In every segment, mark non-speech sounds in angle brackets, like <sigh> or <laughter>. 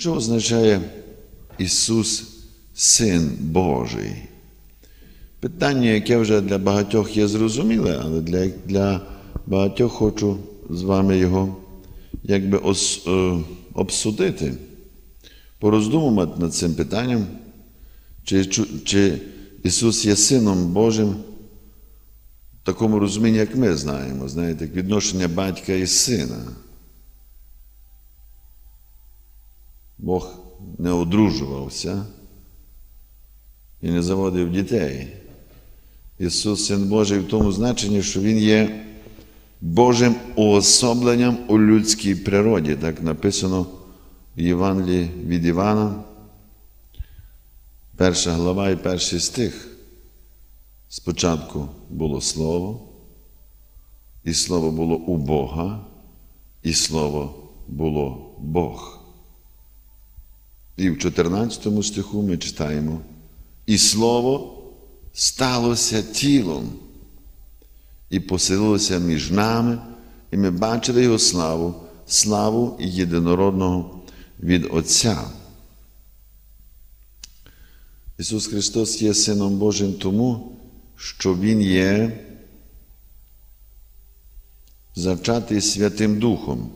Що означає Ісус Син Божий? Питання, яке вже для багатьох є зрозуміле, але для, для багатьох хочу з вами його якби ос, е, обсудити, пороздумувати над цим питанням, чи, чи Ісус є Сином Божим в такому розумінні, як ми знаємо, знаєте, як відношення батька і сина. Бог не одружувався і не заводив дітей. Ісус Син Божий в тому значенні, що Він є Божим уособленням у людській природі, так написано в Євангелії від Івана, перша глава і перший стих. Спочатку було Слово, і Слово було у Бога, і Слово було Бог. І в 14 стиху ми читаємо, і Слово сталося тілом і поселилося між нами, і ми бачили Його славу, славу єдинородного від Отця. Ісус Христос є Сином Божим тому, що Він є зачатий Святим Духом.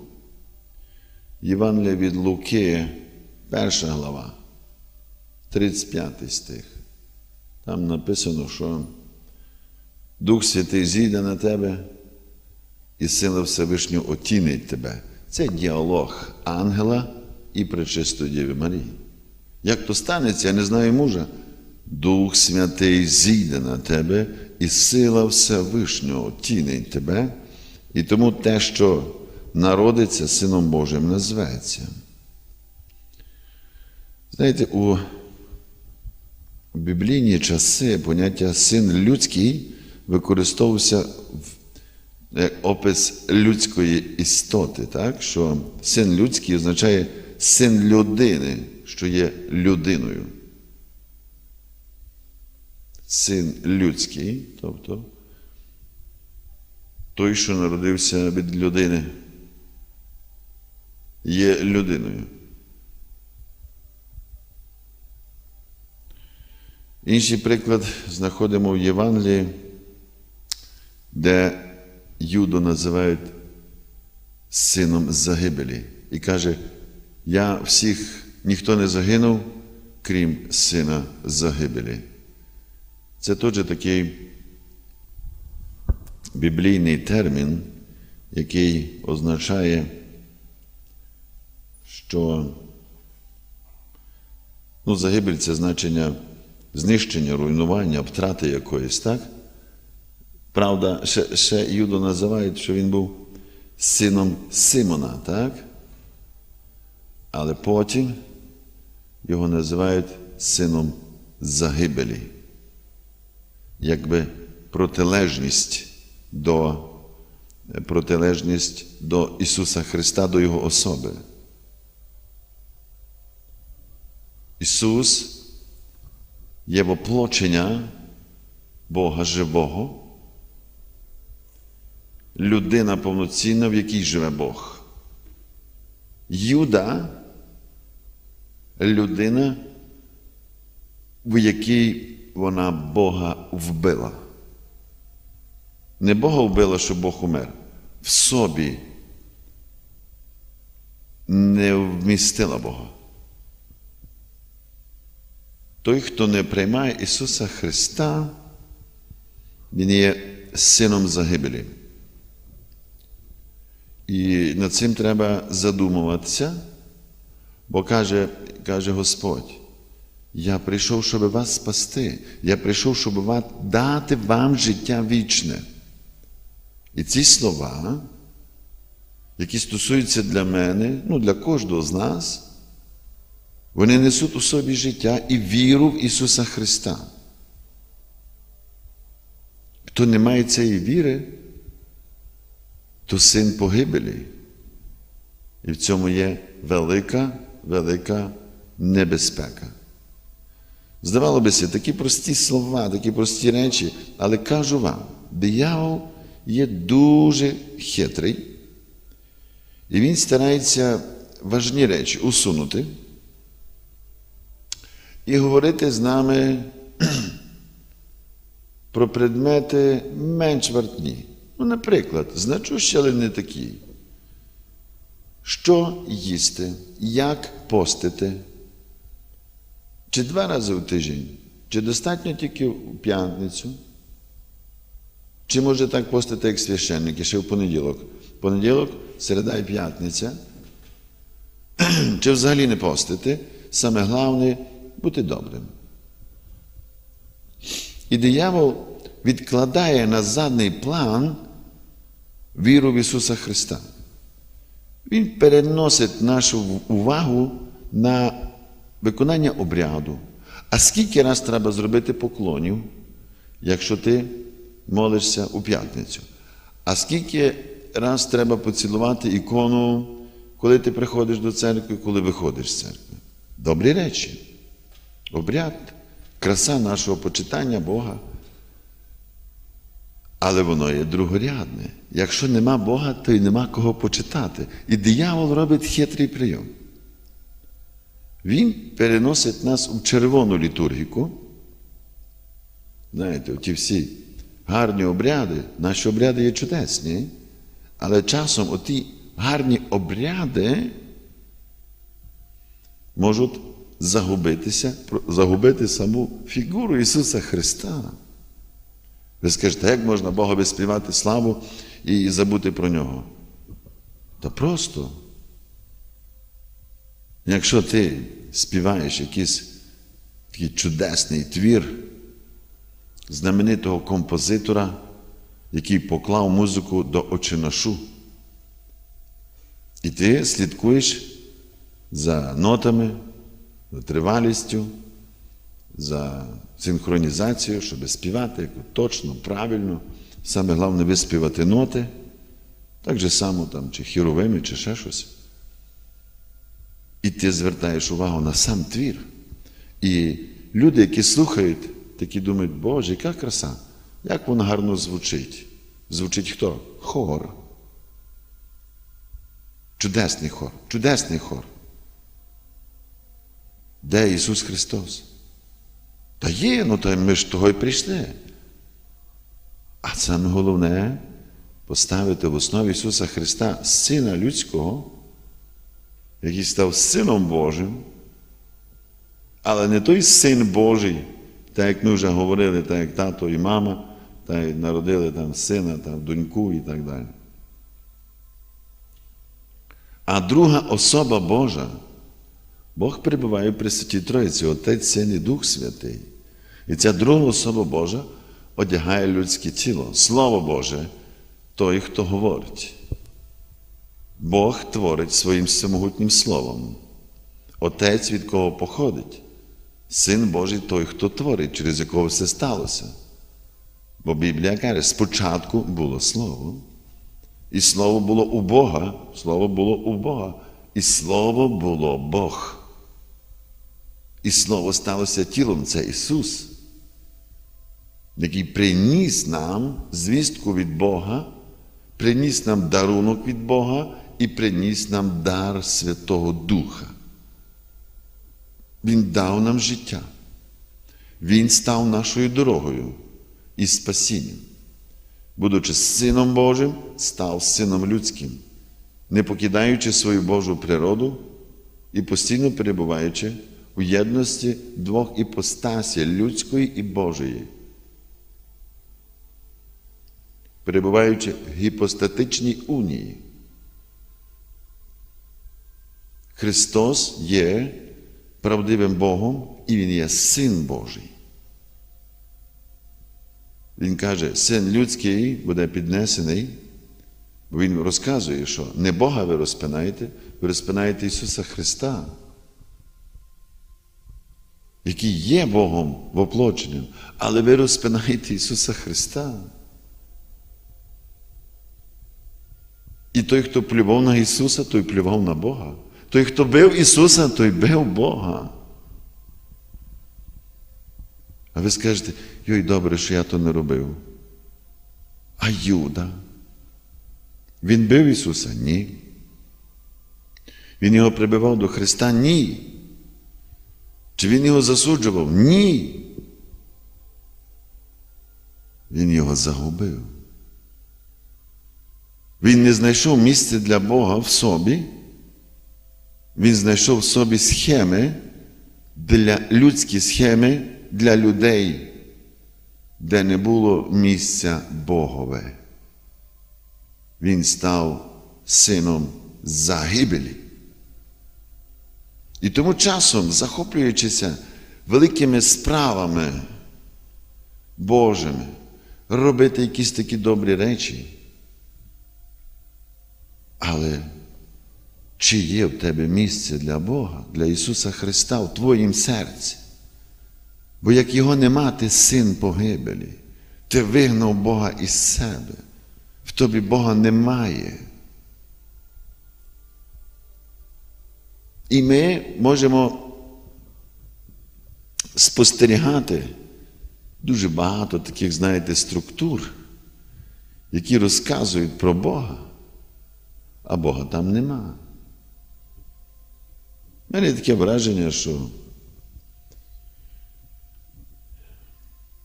Євангелія від Луки, перша глава, 35 стих. Там написано, що Дух Святий зійде на тебе, і сила Всевишнього отінить тебе. Це діалог ангела і пречистої Діви Марії. Як то станеться, я не знаю мужа. Дух Святий зійде на тебе, і сила Всевишнього тінить тебе, і тому те, що народиться Сином Божим, назветься. Знаєте, у біблійні часи поняття син людський використовувався в опис людської істоти, так? що син людський означає син людини, що є людиною. Син людський, тобто той, що народився від людини, є людиною. Інший приклад знаходимо в Євангелії, де Юду називають сином загибелі. І каже, я всіх ніхто не загинув, крім сина загибелі. Це теж такий біблійний термін, який означає, що ну, загибель це значення знищення, руйнування, втрати якоїсь, так? Правда, ще, ще Юду називають, що він був сином Симона, так? Але потім його називають сином загибелі, якби протилежність до, протилежність до Ісуса Христа, до Його особи. Ісус є воплочення Бога живого людина повноцінна, в якій живе Бог. Юда людина, в якій вона Бога вбила. Не Бога вбила, щоб Бог умер. В собі не вмістила Бога. Той, хто не приймає Ісуса Христа, Він є сином загибелі. І над цим треба задумуватися, бо каже, каже Господь, я прийшов, щоб вас спасти, я прийшов, щоб дати вам життя вічне. І ці слова, які стосуються для мене, ну для кожного з нас, вони несуть у собі життя і віру в Ісуса Христа. Хто не має цієї віри, то син погибелі. І в цьому є велика, велика небезпека. Здавало би се, такі прості слова, такі прості речі, але кажу вам, диявол є дуже хитрий, і він старається важні речі усунути, і говорити з нами про предмети менш вартні. Ну, наприклад, значущі, але не такі. Що їсти, як постити, чи два рази в тиждень, чи достатньо тільки в п'ятницю, чи може так постити, як священники, ще в понеділок. Понеділок, середа і п'ятниця. <clears throat> Чи взагалі не постити, саме головне бути добрим. І диявол відкладає на задний план віру в Ісуса Христа. Він переносить нашу увагу на виконання обряду. А скільки раз треба зробити поклонів, якщо ти молишся у п'ятницю? А скільки раз треба поцілувати ікону, коли ти приходиш до церкви, коли виходиш з церкви? Добрі речі. Обряд, краса нашого почитання Бога. Але воно є другорядне. Якщо нема Бога, то й нема кого почитати. І диявол робить хитрий прийом. Він переносить нас у червону літургіку. Знаєте, ті всі гарні обряди, наші обряди є чудесні, але часом оті гарні обряди можуть загубитися, загубити саму фігуру Ісуса Христа. Ви скажете, як можна Богові співати славу і забути про нього? Та просто. Якщо ти співаєш якийсь такий чудесний твір знаменитого композитора, який поклав музику до очиношу, і ти слідкуєш за нотами, за тривалістю, за синхронізацією, щоб співати точно, правильно, саме головне виспівати ноти, так же само там, чи хіровими, чи ще щось. І ти звертаєш увагу на сам твір. І люди, які слухають, такі думають, Боже, яка краса, як воно гарно звучить. Звучить хто? Хор. Чудесний хор, чудесний хор. Де Ісус Христос? Та є, ну то ми ж того й прийшли. А саме головне поставити в основі Ісуса Христа, Сина Людського, який став Сином Божим, але не той син Божий, так як ми вже говорили, так як тато і мама, та й народили там сина, там, доньку і так далі. А друга особа Божа, Бог перебуває при Святій Троїці, Отець Син і Дух Святий. І ця друга особа Божа одягає людське тіло. Слово Боже, той, хто говорить. Бог творить своїм всемогутнім словом. Отець, від кого походить, Син Божий той, хто творить, через якого все сталося. Бо Біблія каже, спочатку було Слово, і Слово було у Бога, Слово було у Бога, і Слово було Бог. І Слово сталося тілом, це Ісус, який приніс нам звістку від Бога, приніс нам дарунок від Бога і приніс нам дар Святого Духа. Він дав нам життя. Він став нашою дорогою і спасінням. Будучи Сином Божим, став Сином людським, не покидаючи свою Божу природу і постійно перебуваючи у єдності двох іпостасій людської і Божої. Перебуваючи в гіпостатичній унії. Христос є правдивим Богом і Він є Син Божий. Він каже, син людський буде піднесений, бо Він розказує, що не Бога ви розпинаєте, ви розпинаєте Ісуса Христа, який є Богом воплоченим, але ви розпинаєте Ісуса Христа. І той, хто плював на Ісуса, той плював на Бога. Той, хто бив Ісуса, той бив Бога. А ви скажете, йой, добре, що я то не робив. А Юда? Він бив Ісуса? Ні. Він його прибивав до Христа? Ні. Чи він його засуджував? Ні. Він його загубив. Він не знайшов місця для Бога в собі. Він знайшов в собі схеми, для, людські схеми для людей, де не було місця Богове. Він став сином загибелі. І тому часом, захоплюючися великими справами Божими, робити якісь такі добрі речі. Але чи є в тебе місце для Бога, для Ісуса Христа в твоїм серці? Бо як його нема, ти син погибелі, ти вигнав Бога із себе, в тобі Бога немає. І ми можемо спостерігати дуже багато таких, знаєте, структур, які розказують про Бога, а Бога там нема. У мене таке враження, що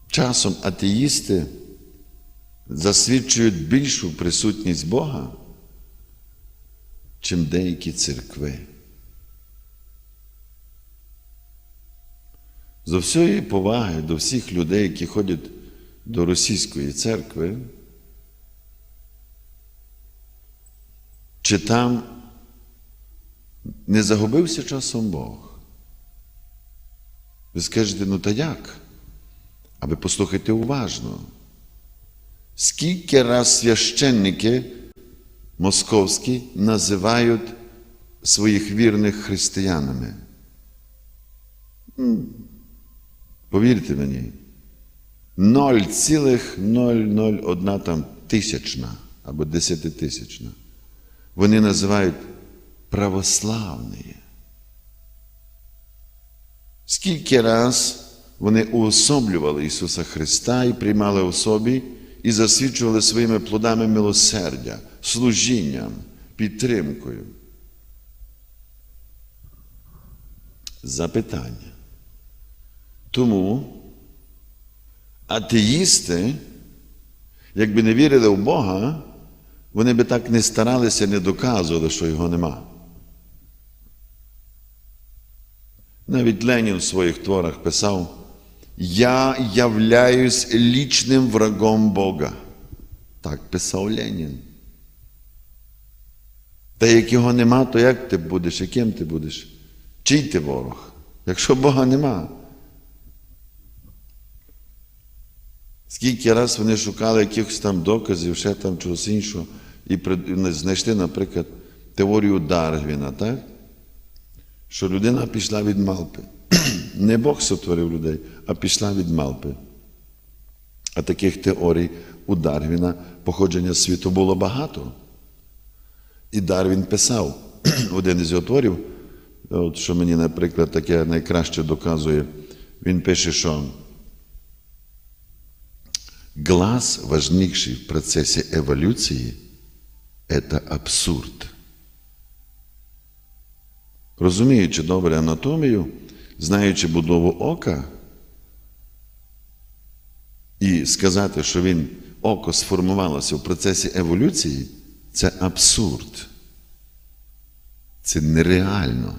часом атеїсти засвідчують більшу присутність Бога, чим деякі церкви. З всієї поваги до всіх людей, які ходять до російської церкви, чи там не загубився часом Бог? Ви скажете, ну та як? А ви послухайте уважно. Скільки раз священники московські називають своїх вірних християнами? Повірте мені, 0,001 там тисячна або десятитисячна. Вони називають православні. Скільки раз вони уособлювали Ісуса Христа і приймали у собі і засвідчували своїми плодами милосердя, служінням, підтримкою. Запитання. Тому атеїсти, якби не вірили в Бога, вони би так не старалися, не доказували, що його нема. Навіть Ленін в своїх творах писав: Я являюсь лічним врагом Бога. Так писав Ленін. Та як його нема, то як ти будеш, яким ти будеш? Чий ти ворог? Якщо Бога нема. Скільки раз вони шукали якихось там доказів, ще там чогось іншого, і знайшли, наприклад, теорію Дарвіна, так? що людина пішла від Малпи. <clears throat> Не Бог сотворив людей, а пішла від Малпи. А таких теорій у Дарвіна походження світу було багато. І Дарвін писав <clears throat> один із його творів, от що мені, наприклад, таке найкраще доказує, він пише, що глаз, важнейший в процессе эволюции, это абсурд. Розуміючи добре анатомію, знаючи будову ока, і сказати, що він око сформувалося в процесі еволюції, це абсурд. Це нереально.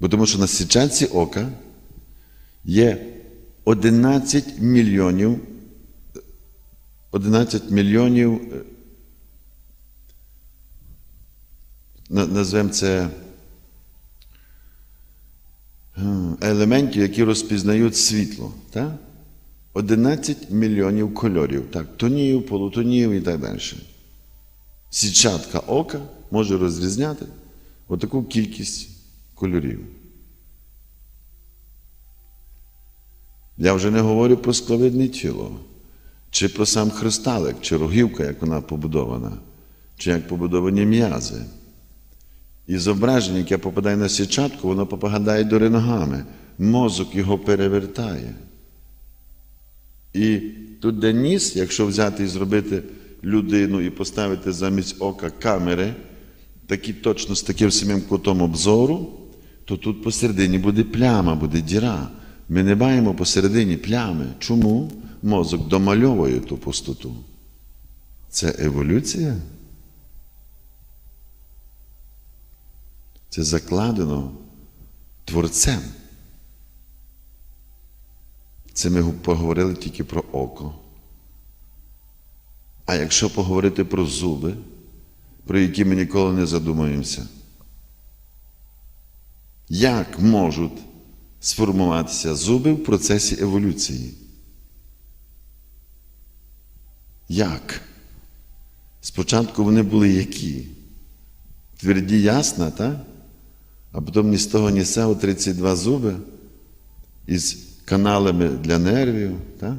Бо тому що на січанці ока є 11 мільйонів 11 мільйонів назвемо це елементів, які розпізнають світло. Так? 11 мільйонів кольорів, так, тонів, полутонів і так далі. Січатка ока може розрізняти отаку кількість кольорів. Я вже не говорю про скловидне тіло, чи про сам христалик, чи рогівка, як вона побудована, чи як побудовані м'язи. І зображення, яке попадає на січатку, воно попадає до ногами. Мозок його перевертає. І тут, де ніс, якщо взяти і зробити людину і поставити замість ока камери, такі точно з таким самим кутом обзору, то тут посередині буде пляма, буде діра. Ми не маємо посередині плями. Чому? Мозок домальовує ту пустоту. Це еволюція. Це закладено творцем. Це ми поговорили тільки про око. А якщо поговорити про зуби, про які ми ніколи не задумуємося, як можуть сформуватися зуби в процесі еволюції? Як? Спочатку вони були які? Тверді ясна, так? А потім ні з того, ні з цього 32 зуби із каналами для нервів, так?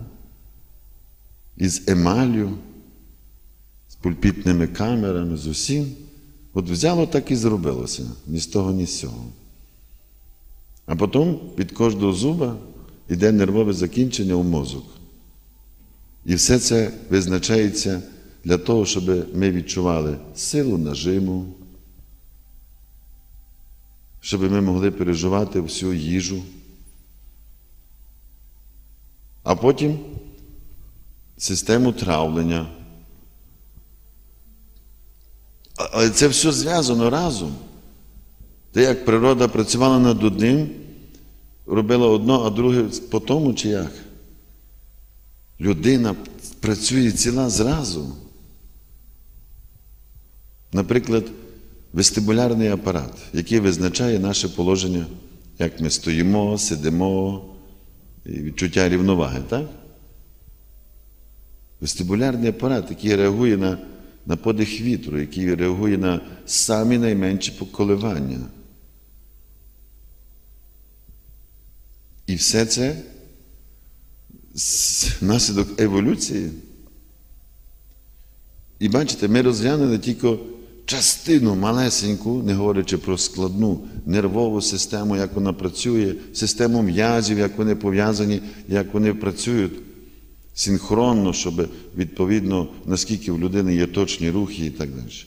із емалью, з пульпітними камерами, з усім. От взяло так і зробилося, ні з того, ні з цього. А потім від кожного зуба йде нервове закінчення у мозок. І все це визначається для того, щоб ми відчували силу нажиму, щоб ми могли переживати всю їжу. А потім систему травлення. Але це все зв'язано разом. Те, як природа працювала над одним, робила одно, а друге по тому чи як? Людина працює ціла зразу. Наприклад, вестибулярний апарат, який визначає наше положення, як ми стоїмо, сидимо, і відчуття рівноваги, так? Вестибулярний апарат, який реагує на, на подих вітру, який реагує на самі найменші поколивання. І все це наслідок еволюції. І бачите, ми розглянули тільки частину малесеньку, не говорячи про складну нервову систему, як вона працює, систему м'язів, як вони пов'язані, як вони працюють синхронно, щоб відповідно, наскільки в людини є точні рухи і так далі.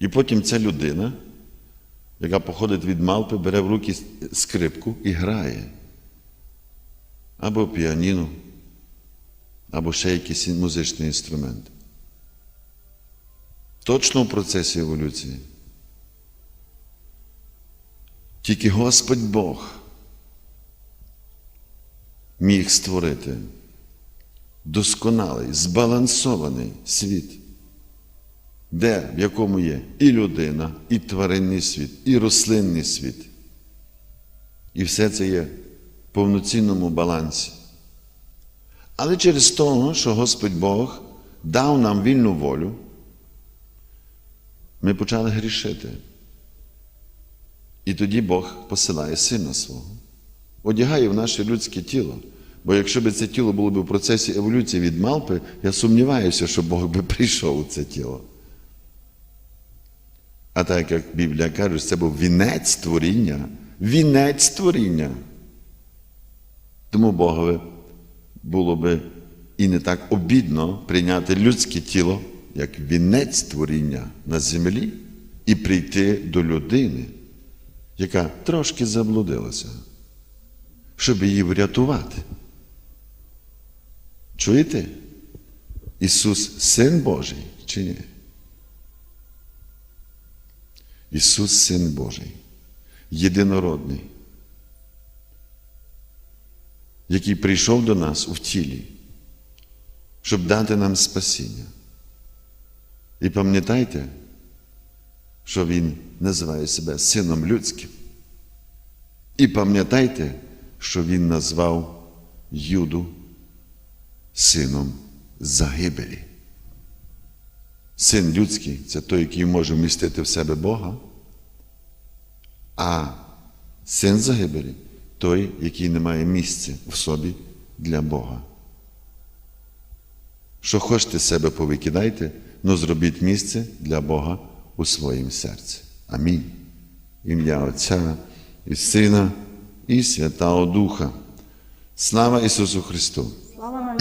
І потім ця людина, яка походить від малпи, бере в руки скрипку і грає. Або піаніно, або ще якийсь музичний інструмент. Точно в процесі еволюції. Тільки Господь Бог міг створити досконалий, збалансований світ, де, в якому є і людина, і тваринний світ, і рослинний світ. І все це є в повноцінному балансі. Але через того, що Господь Бог дав нам вільну волю, ми почали грішити. І тоді Бог посилає сина свого, одягає в наше людське тіло. Бо якщо б це тіло було б в процесі еволюції від малпи, я сумніваюся, що Бог би <laughs> прийшов у це тіло. А так як Біблія каже, це був вінець творіння, вінець творіння. Тому Богові було би і не так обідно прийняти людське тіло як вінець творіння на землі і прийти до людини, яка трошки заблудилася, щоб її врятувати. Чуєте? Ісус Син Божий чи ні? Ісус Син Божий, єдинородний, який прийшов до нас у тілі, щоб дати нам спасіння. І пам'ятайте, що Він називає себе Сином Людським. І пам'ятайте, що Він назвав Юду сином загибелі. Син людський це той, який може вмістити в себе Бога, а син загибелі той, який не має місця в собі для Бога. Що хочете себе повикидайте, но зробіть місце для Бога у своїм серці. Амінь. Ім'я Отця і Сина і Святого Духа. Слава Ісусу Христу! Слава.